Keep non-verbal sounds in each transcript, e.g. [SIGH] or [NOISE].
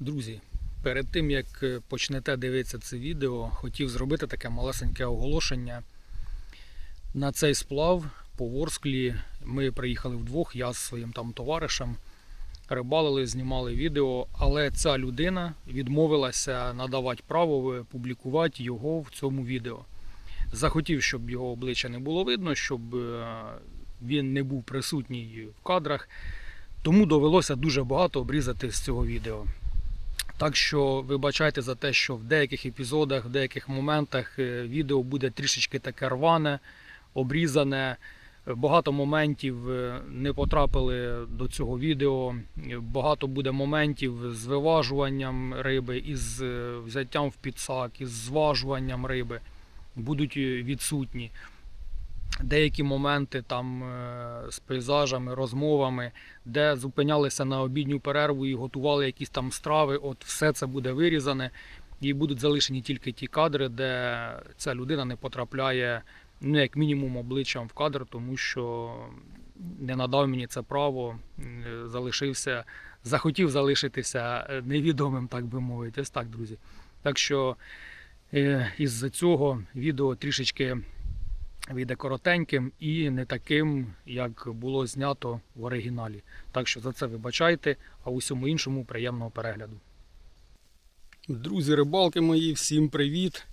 Друзі, перед тим як е, почнете дивитися це відео, хотів зробити таке малесеньке оголошення. На цей сплав по Ворсклі ми приїхали вдвох, я з своїм там товаришем. Рибалили, знімали відео, але ця людина відмовилася надавати право публікувати його в цьому відео. Захотів, щоб його обличчя не було видно, щоб е, він не був присутній в кадрах. Тому довелося дуже багато обрізати з цього відео. Так що вибачайте за те, що в деяких епізодах, в деяких моментах е, відео буде трішечки таке рване, обрізане. Багато моментів е, не потрапили до цього відео. Багато буде моментів з виважуванням риби, із е, взяттям в підсак, із зважуванням риби будуть е, відсутні. Деякі моменти там е, з пейзажами, розмовами, де зупинялися на обідню перерву і готували якісь там страви. От все це буде вирізане, і будуть залишені тільки ті кадри, де ця людина не потрапляє, ну як мінімум, обличчям в кадр, тому що не надав мені це право, залишився, захотів залишитися е, невідомим, так би мовити. Ось так, друзі. Так що е, із-за цього відео трішечки вийде коротеньким і не таким, як було знято в оригіналі. Так що за це вибачайте, а усьому іншому приємного перегляду. Друзі, рибалки мої, всім привіт!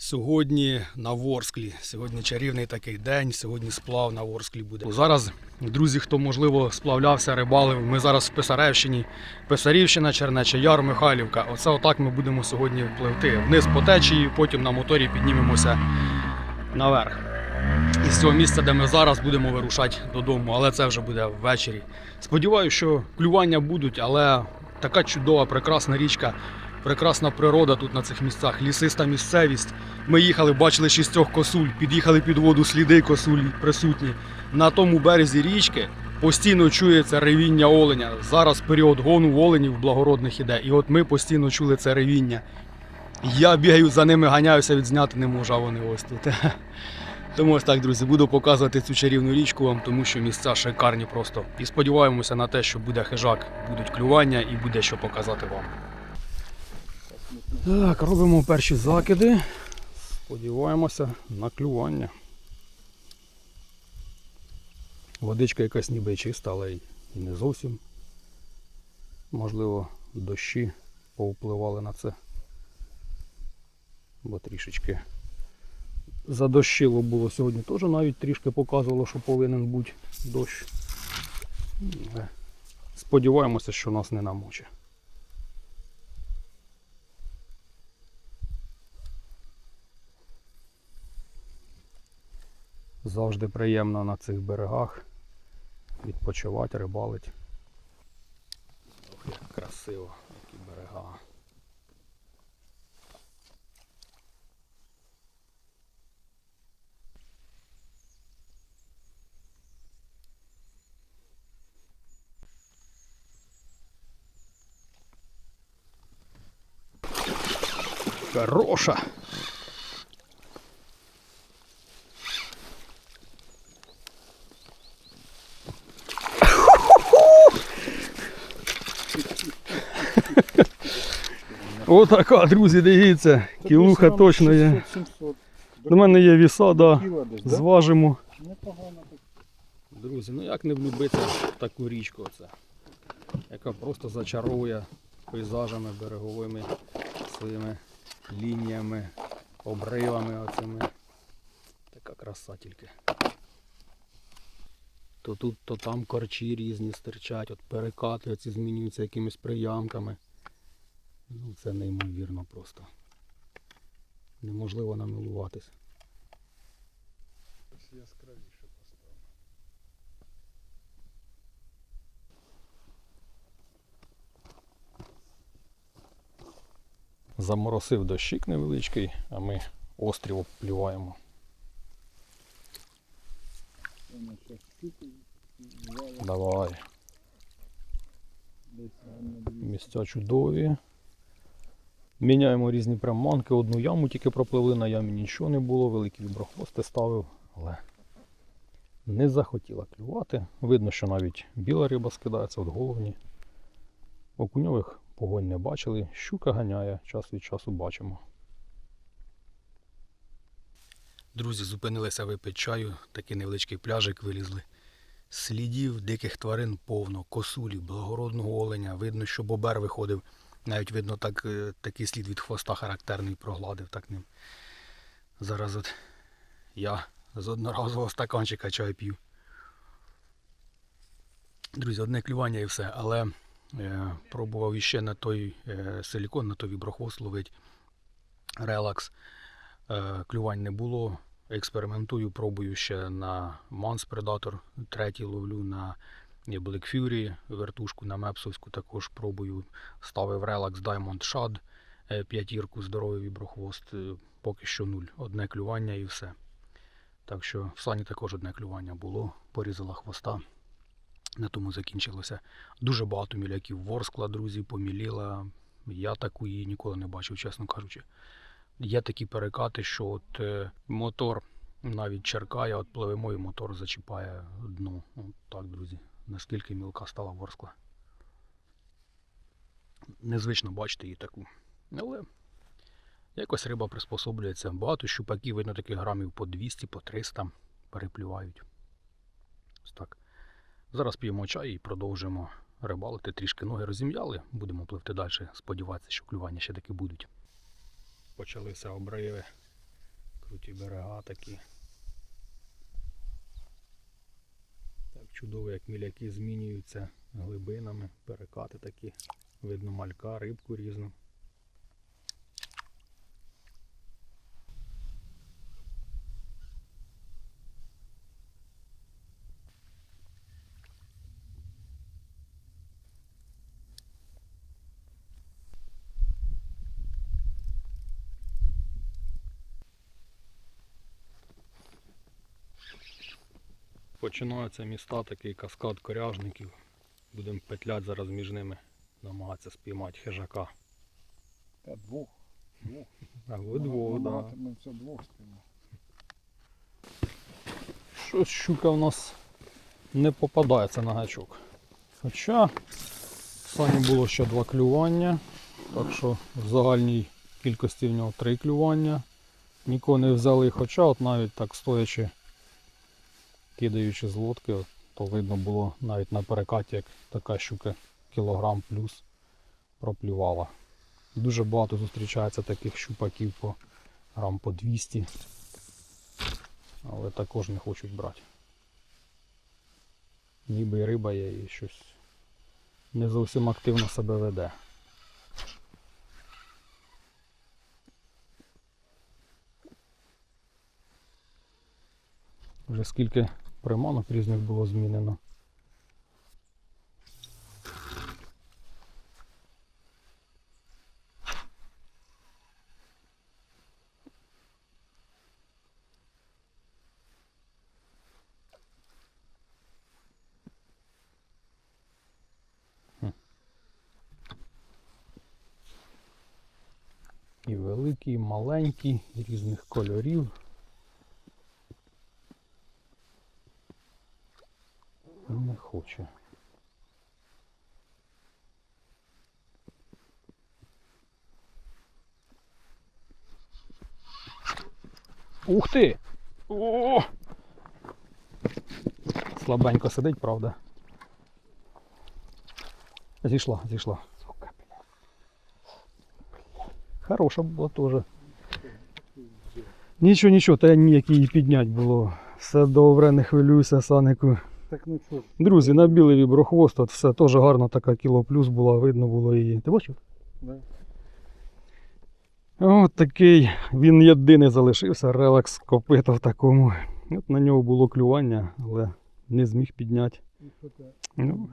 Сьогодні на Ворсклі. Сьогодні чарівний такий день, сьогодні сплав на Ворсклі буде. Зараз, друзі, хто можливо сплавлявся, рибалив, ми зараз в Писаревщині. Писарівщина, Чернеча Яр, Михайлівка. Оце отак ми будемо сьогодні пливти. Вниз по течії, потім на моторі піднімемося наверх. Із цього місця, де ми зараз будемо вирушати додому, але це вже буде ввечері. Сподіваюся, що клювання будуть, але така чудова, прекрасна річка, прекрасна природа тут на цих місцях, лісиста місцевість. Ми їхали, бачили шістьох косуль, під'їхали під воду, сліди косуль присутні. На тому березі річки постійно чується ревіння оленя. Зараз період гону оленів благородних іде. І от ми постійно чули це ревіння. Я бігаю за ними, ганяюся, відзняти не можу, а вони ось тут. [LAUGHS] Тому ось так, друзі, буду показувати цю чарівну річку вам, тому що місця шикарні просто. І сподіваємося на те, що буде хижак, будуть клювання і буде що показати вам. Так, робимо перші закиди. Сподіваємося на клювання. Водичка якась ніби чиста, але і не зовсім. Можливо, дощі повпливали на це. Бо трішечки задощило було сьогодні. Теж навіть трішки показувало, що повинен бути дощ. Сподіваємося, що нас не намоче. Завжди приємно на цих берегах відпочивати, рибалити. Ох, як красиво, які берега. Хороша. Отака, друзі, дивіться. Кілуха точно є. 700. У мене є віса, да? Зважимо. Друзі, ну як не влюбитися в таку річку оце, яка просто зачаровує пейзажами береговими своїми лініями, обривами оцими. Така краса тільки. То тут, то там корчі різні стирчать, от перекати оці змінюються якимись приямками. Ну це неймовірно просто. Неможливо намилуватись. Яскравіше Заморосив дощик невеличкий, а ми острів обплюваємо. Давай. Місця чудові. Міняємо різні приманки. Одну яму тільки пропливли, на ямі нічого не було, великі віброхвости ставив, але не захотіла клювати. Видно, що навіть біла риба скидається, от головні. Окуньових погонь не бачили. Щука ганяє, час від часу бачимо. Друзі, зупинилися випити чаю, такий невеличкий пляжик вилізли. Слідів диких тварин повно, косулі, благородного оленя. Видно, що бобер виходив. Навіть видно, так, е, такий слід від хвоста характерний прогладив так ним. Зараз от я з одноразового стаканчика чай п'ю. Друзі, одне клювання і все, але пробував іще на той е, силікон, на той віброхвост ловить релакс. Е, клювань не було. Експериментую, пробую ще на Mans Predator, третій ловлю на Black Fury, вертушку на Мепсовську також пробую. Ставив Relax Diamond Shad, е, п'ятірку, здоровий віброхвост, е, поки що нуль. Одне клювання і все. Так що в сані також одне клювання було, порізала хвоста. На тому закінчилося. Дуже багато міляків ворскла, друзі, поміліла. Я такої ніколи не бачив, чесно кажучи. Є такі перекати, що от е, мотор навіть черкає, от пливемо і мотор зачіпає дно. От так, друзі. Наскільки мілка стала ворскла. Незвично бачити її таку. Але якось риба приспособлюється. Багато щупаків, видно, таких грамів по 200, по 300 переплювають. Ось так. Зараз п'ємо чай і продовжимо рибалити. Трішки ноги розім'яли, будемо пливти далі. Сподіватися, що клювання ще таки будуть. Почалися обриви, круті берега такі. Так чудово, як міляки змінюються глибинами, перекати такі. Видно малька, рибку різну. Починаються міста, такий каскад коряжників. Будемо петлять зараз між ними, намагатися спіймати хижака. Та двох. Двох. А ви двох, да. Ми все двох спимо. Щось щука в нас не попадається на гачок. Хоча сані було ще два клювання, так що в загальній кількості в нього три клювання. Нікого не взяли, хоча от навіть так стоячи, кидаючи з лодки, то видно було навіть на перекаті, як така щука кілограм плюс проплювала. Дуже багато зустрічається таких щупаків по грам по 200 але також не хочуть брати. Ніби і риба є і щось не зовсім активно себе веде. Вже скільки приманок різних було змінено. І великі, і маленькі, і різних кольорів. Не хоче. Ух ти! О! Слабенько сидить, правда. Зійшла, зійшла. Сука. Хороша була теж. Нічого, нічого, та ніяк її підняти було. Все добре, не хвилюйся, Санику. Так ну що, Друзі, набили віброхвост, от все теж гарна така кіло плюс була, видно було її. Ти бачив? да? От такий, він єдиний залишився, релакс копито в такому. От на нього було клювання, але не зміг підняти. Ну,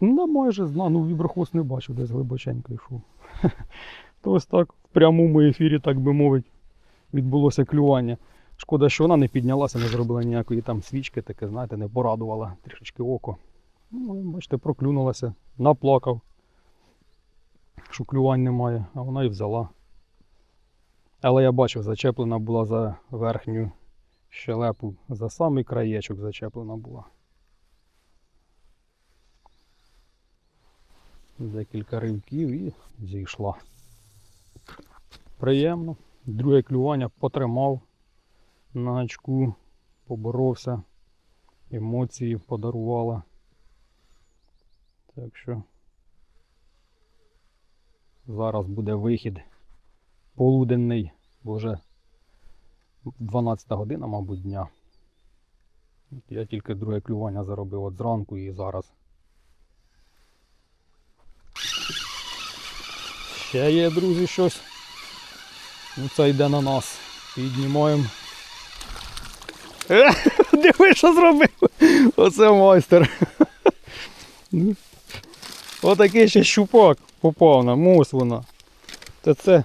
Ну, майже зна, ну віброхвост не бачив, десь глибоченько йшов. [LAUGHS] То ось так в прямому ефірі, так би мовити, відбулося клювання. Шкода, що вона не піднялася, не зробила ніякої там свічки, таке, знаєте, не порадувала трішечки око. Ну, бачите, проклюнулася, наплакав, що клювань немає, а вона і взяла. Але я бачив, зачеплена була за верхню щелепу, за самий краєчок зачеплена була. Декілька ривків і зійшла. Приємно. Друге клювання потримав на очку, поборовся, емоції подарувала. Так що зараз буде вихід полуденний, бо вже 12 година, мабуть, дня. Я тільки друге клювання заробив от зранку і зараз. Ще є, друзі, щось. Ну це йде на нас. Піднімаємо. [LAUGHS] Диви, що зробив. Оце майстер. Отакий ще щупак попав нам, ось вона. Та це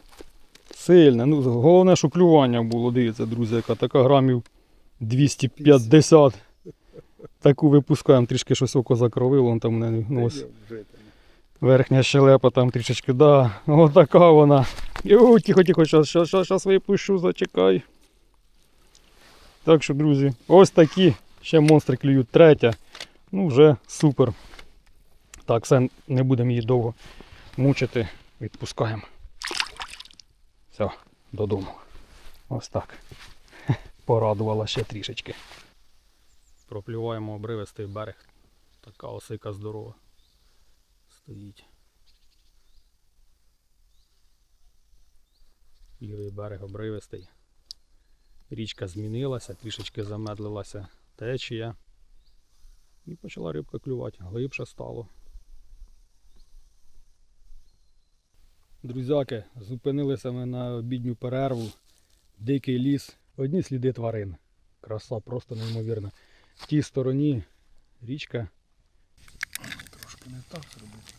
сильне. Ну, головне, що клювання було, дивіться, друзі, яка така грамів 250. Таку випускаємо, трішки щось око закровило, он там у мене там. верхня щелепа там трішечки, да. Отака вона. Йо, тихо, тихо, щас, щас, щас, щас випущу, зачекай. Так що, друзі, ось такі ще монстри клюють. Третя. Ну, вже супер. Так, все, не будемо її довго мучити. Відпускаємо. Все, додому. Ось так. [LAUGHS] Порадувала ще трішечки. Проплюваємо обривистий берег. Така осика здорова. Стоїть. Лівий берег обривистий. Річка змінилася, трішечки замедлилася течія. І почала рибка клювати, глибше стало. Друзяки, зупинилися ми на обідню перерву. Дикий ліс, одні сліди тварин. Краса просто неймовірна. В тій стороні річка. Трошки не так зробити.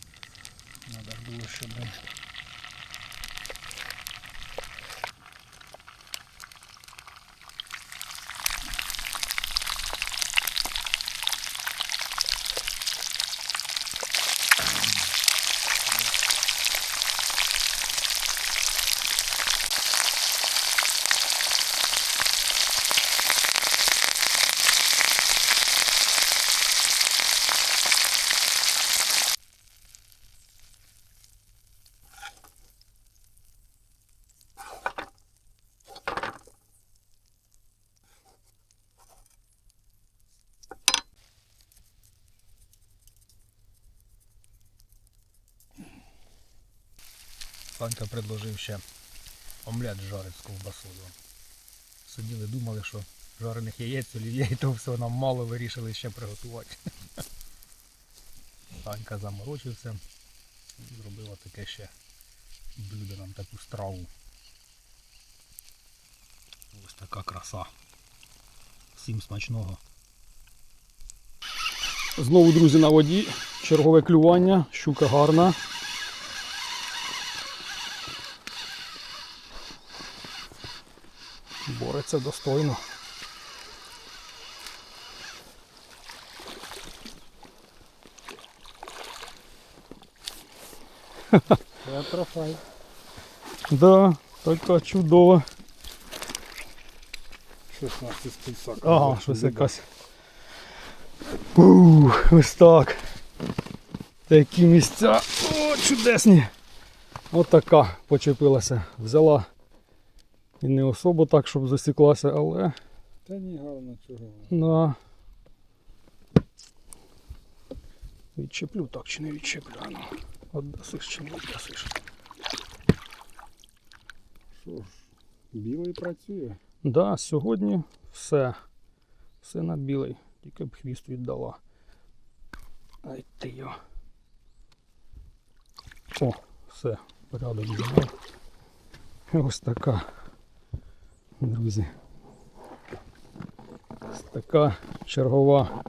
Треба було, щоб. Санька предложив ще омлет жарить з ковбасою. Сиділи, думали, що жарених яєць, олів'є і то все нам мало вирішили ще приготувати. Санька заморочився і зробила таке ще блюдо нам таку страву. Ось така краса. Всім смачного. Знову, друзі, на воді. Чергове клювання, щука гарна. Бореться достойно. Це трофей. Да, така чудова. 16 список. Ага, щось якась. Ух, ось так. Такі місця. О, чудесні. От почепилася. Взяла. І не особо так, щоб засіклася, але Та ні, гарно чого. на. Відчеплю так чи не відчеплю. а Ну, Отдасиш чи не віддасиш. Що ж, білий працює. Да, сьогодні все. Все на білий. Тільки б хвіст віддала. Ай ти йо. О, все, порядок. Ось така. Друзі. Ось така чергова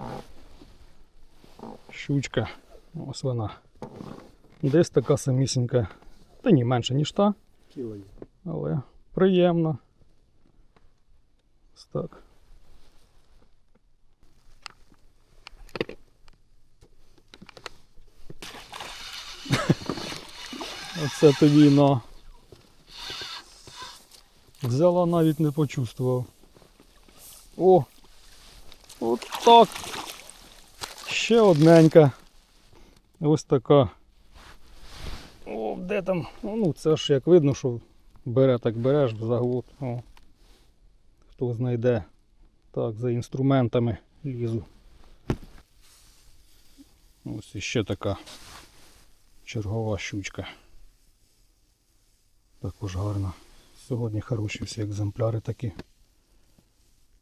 щучка. Ось вона. Десь така самісінька. Та ні, менше, ніж та, але приємно. Ось так. [LAUGHS] Оце тобі на. Взяла навіть не почувствував. О! От так. Ще одненька. Ось така О, де там? Ну, це ж як видно, що бере, так береш в заглот. О. Хто знайде. Так, за інструментами лізу. Ось іще така чергова щучка. Також гарна. Сьогодні хороші всі екземпляри такі.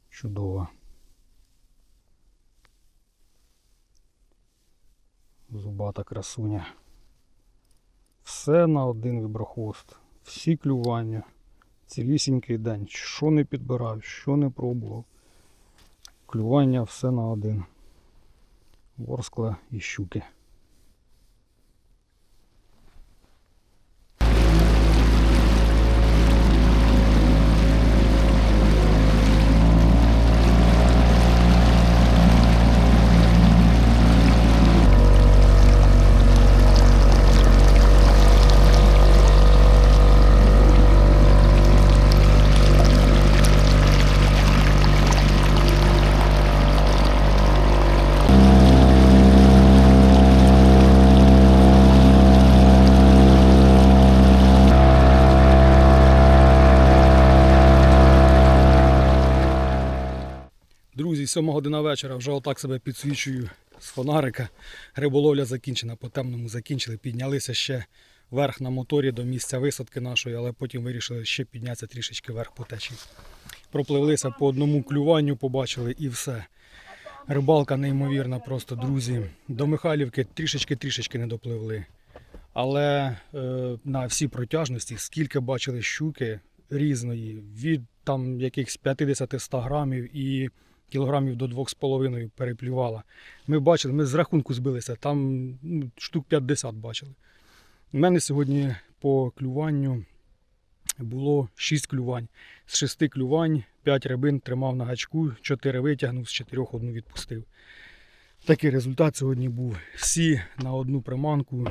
Чудова. Зубата красуня. Все на один виброхвост. Всі клювання. Цілісінький день. Що не підбирав, що не пробував. Клювання все на один. Ворскла і щуки. 7 година вечора вже отак себе підсвічую з фонарика. Риболовля закінчена, по темному закінчили. Піднялися ще вверх на моторі до місця висадки нашої, але потім вирішили ще піднятися трішечки вверх по течії. Пропливлися по одному клюванню, побачили і все. Рибалка неймовірна, просто друзі. До Михайлівки трішечки-трішечки не допливли. Але е, на всі протяжності, скільки бачили щуки різної, від там якихось 50-100 грамів і кілограмів до 2,5 переплювала. Ми бачили, ми з рахунку збилися, там ну, штук 50 бачили. У мене сьогодні по клюванню було 6 клювань. З 6 клювань 5 рибин тримав на гачку, 4 витягнув, з 4 одну відпустив. Такий результат сьогодні був. Всі на одну приманку.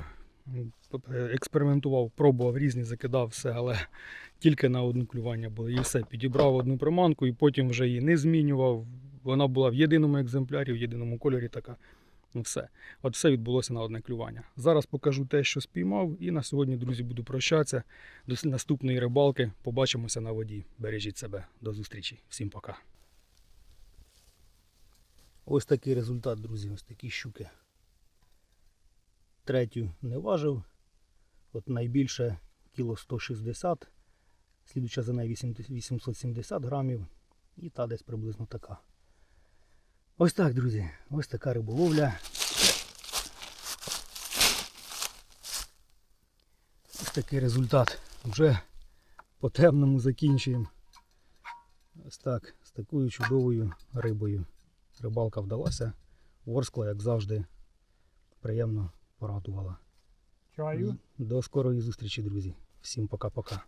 Експериментував, пробував різні, закидав все, але тільки на одну клювання було. І все, підібрав одну приманку і потім вже її не змінював. Вона була в єдиному екземплярі, в єдиному кольорі така. Ну все. От все відбулося на одне клювання. Зараз покажу те, що спіймав, і на сьогодні, друзі, буду прощатися. До наступної рибалки. Побачимося на воді. Бережіть себе. До зустрічі. Всім пока. Ось такий результат, друзі, ось такі щуки. Третю не важив. От найбільше кіло 160, слідуча за нею 870 грамів. І та десь приблизно така. Ось так, друзі, ось така риболовля. Ось такий результат. Вже по темному закінчуємо. Ось так, з такою чудовою рибою. Рибалка вдалася. Ворскла, як завжди, приємно порадувала. Чаю. До скорої зустрічі, друзі. Всім пока-пока.